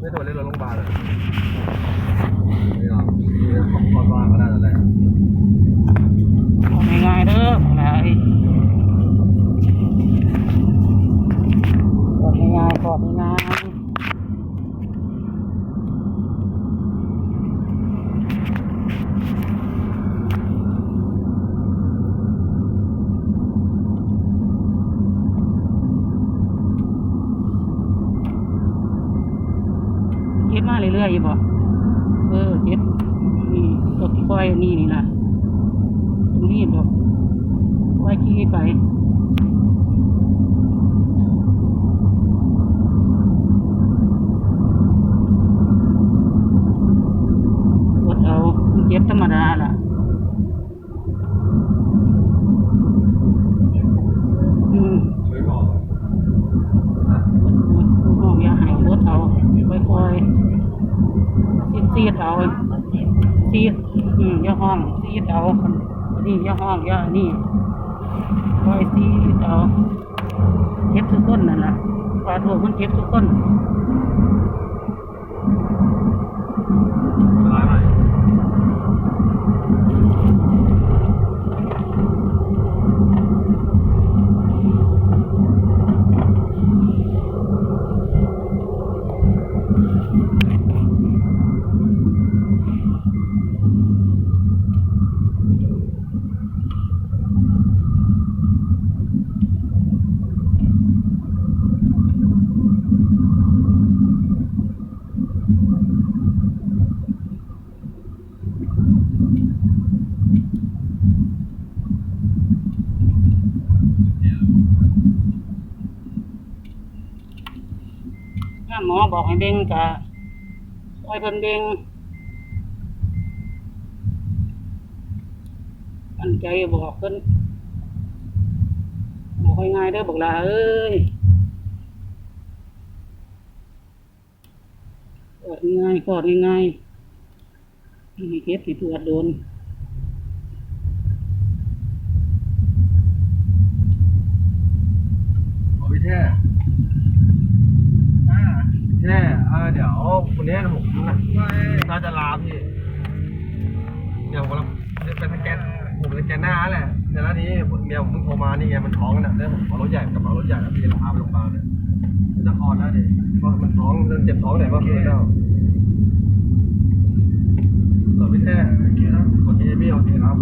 ไม่โดนเล่นรถโรงพยาบาลเลยไม่หรอกมีของคอนบ้านก็ได้แล้วแหละง่ายๆเด้ออะไรกดง่ายกดง่ายๆเก็บมาเรื่อยๆบ่เออเก็บนี่ตัวที่ค่อยนี่นี่นะตรงนี้บ่ปล่อยขี้ไปเอาเก็บธรรมดาล่ะ อืม ช่วยบอก ลูกน้องอย่าให้รถเอาค่อยๆซี ดเอาซีดอืมย่าห้องซีดเอานี่ย่าห้องย่านี่คอยซีดเอาเก็บทุกคนนั่นล่ะปลาทูมันเก็บทุกคน หมอบอกให้เบ่งกะปล่อยเพิ่นเบ่งตั้งใจบอกเพิ่นบอกง่ายเด้อบอกลาเอ้ยกอดง่ายๆกอดง่ายๆมีเก็บสิปวดโดน ขอพี่แท้อ่า พี่แท้อ่าเดี๋ยววันนี้ผมน่าจะลาพี่ เดี๋ยวผมจะเป็นสแกนผมสแกนหน้าแหละแต่แล้วนี้เมียผมเพิ่งโทรมานี่ไงมันท้องน่ะแล้วผมขอรถใหญ่กับเอารถใหญ่แล้วพี่เราพาไปโรงพยาบาลเนี่ยจะคลอดแล้วดิเพราะมันท้องเริ่มเจ็บท้องไหนเมื่อคืนแล้วเรอพี่แท้โอเคนะโอเคพี่โอเคครับ